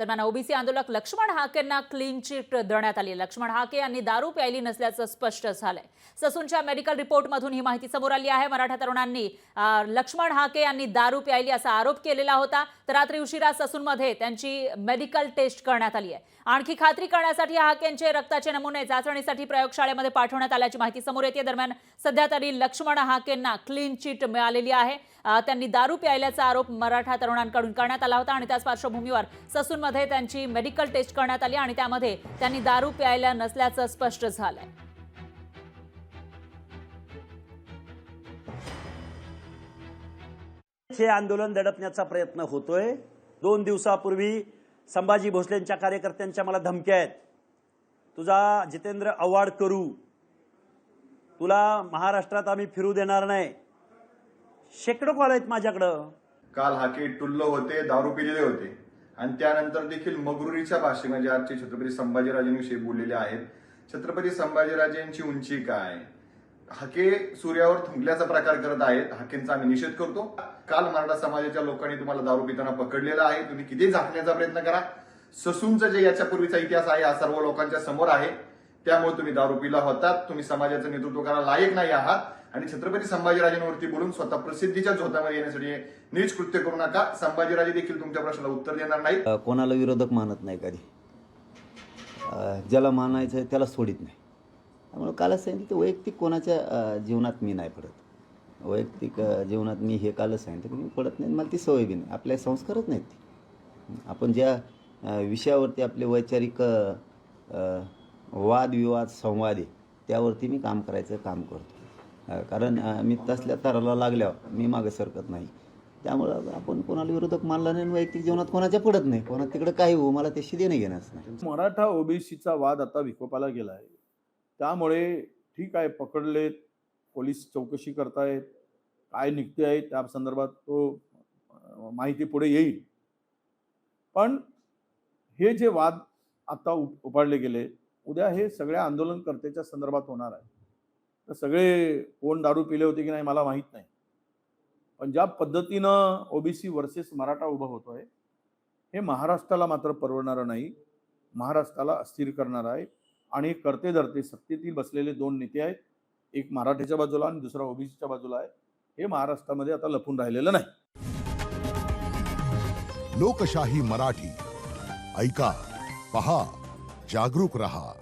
दरम्यान ओबीसी आंदोलक Laxman हाकेंना clean chit देण्यात आली. लक्ष्मण हाके यांनी दारू प्यायली नसल्याचं स्पष्ट झालंय. ससूनच्या मेडिकल रिपोर्टमधून ही माहिती समोर आली आहे. मराठा तरुणांनी लक्ष्मण हाके यांनी दारू प्यायली असा आरोप केलेला होता. तर रात्री उशिरा ससूनमध्ये त्यांची मेडिकल टेस्ट करण्यात आली आहे. आणखी खात्री करण्यासाठी हाकेंचे रक्ताचे नमुने चाचणीसाठी प्रयोगशाळेमध्ये पाठवण्यात आल्याची माहिती समोर येते. दरम्यान सध्या तरी लक्ष्मण हाकेंना क्लीन चिट मिळालेली आहे. त्यांनी दारू प्यायल्याचा आरोप मराठा तरुणांकडून करण्यात आला होता आणि त्याच पार्श्वभूमीवर ससूनमध्ये त्यांची मेडिकल टेस्ट करण्यात आली आणि त्यामध्ये त्यांनी दारू प्यायला नसल्याचं स्पष्ट झालंय. हे आंदोलन दडपण्याचा प्रयत्न होतोय. दोन दिवसापूर्वी संभाजी भोसलेंच्या कार्यकर्त्यांच्या मला धमक्या आहेत. तुझा जितेंद्र आव्हाड करू. तुला महाराष्ट्रात आम्ही फिरू देणार नाही. शेकडो कॉल आहेत माझ्याकडं. काल हाके टुल्ल होते दारू पिलेले होते. आणि त्यानंतर देखील मगरुरीच्या भाषेमध्ये म्हणजे आजचे छत्रपती संभाजीराजेंविषयी बोललेले आहेत छत्रपती संभाजीराजेंची उंची काय? हाके सूर्यावर थुंकल्याचा प्रकार करत आहेत हाकेंचा आम्ही निषेध करतो. काल मराठा समाजाच्या लोकांनी तुम्हाला दारू पिताना पकडलेला आहे तुम्ही किती झाकण्याचा प्रयत्न करा. ससूनचा जे याच्यापूर्वीचा इतिहास आहे हा सर्व लोकांच्या समोर आहे. त्यामुळे तुम्ही दारू पिला होतात तुम्ही समाजाचं नेतृत्व करायला लायक नाही आहात. आणि छत्रपती संभाजीराजेंवरती बोलून स्वतः प्रसिद्धीच्या झोतामध्ये येण्यासाठी नीच कृत्य करू नका. संभाजीराजे देखील तुमच्या प्रश्नाला उत्तर देणार नाही कोणाला विरोधक मानत नाही कधी. ज्याला मानायचं आहे त्याला सोडित नाही. त्यामुळे कालच सांगितलं ते वैयक्तिक कोणाच्या जीवनात मी नाही पडत. वैयक्तिक जीवनात मी हे कालच सांगितलं मी पडत नाही. मला ती सवय बी नाही. आपल्या संस्कारच नाहीत ती. आपण ज्या विषयावरती आपले वैचारिक वादविवाद संवाद आहे. त्यावरती मी काम करायचं काम करतो. कारण मी तसल्या तराला लागल्यावर मी मागे सरकत नाही. त्यामुळं आपण कोणाला विरोधक मानला नाही वैयक्तिक जीवनात कोणाच्या पडत नाही. कोणा तिकडे काही हो मला त्याशी देणं घेण्यास नाही. मराठा ओबीसीचा वाद आता विकोपाला गेला आहे. त्यामुळे ठीक आहे पकडलेत पोलीस चौकशी करतायत. काय निघते आहे त्या संदर्भात तो माहिती पुढे येईल. पण हे जे वाद आता उप उपाडले गेले उद्या हे सगळ्या आंदोलनकर्त्याच्या संदर्भात होणार आहे. तर सगळे कोण दारू पिले होते की नाही मला माहीत नाही. पण ज्या पद्धतीनं ओबीसी वर्सेस मराठा उभं होतोय हे महाराष्ट्राला मात्र परवडणारं नाही. महाराष्ट्राला अस्थिर करणार आहे. आणि करते धरते सत्तेतील बसलेले दोन नेते आहेत. एक मराठ्याच्या बाजूला आणि दुसरा ओबीसीच्या बाजूला आहे. हे महाराष्ट्रामध्ये आता लपून राहिलेलं नाही. लोकशाही मराठी. ऐका पहा. जागरूक रहा।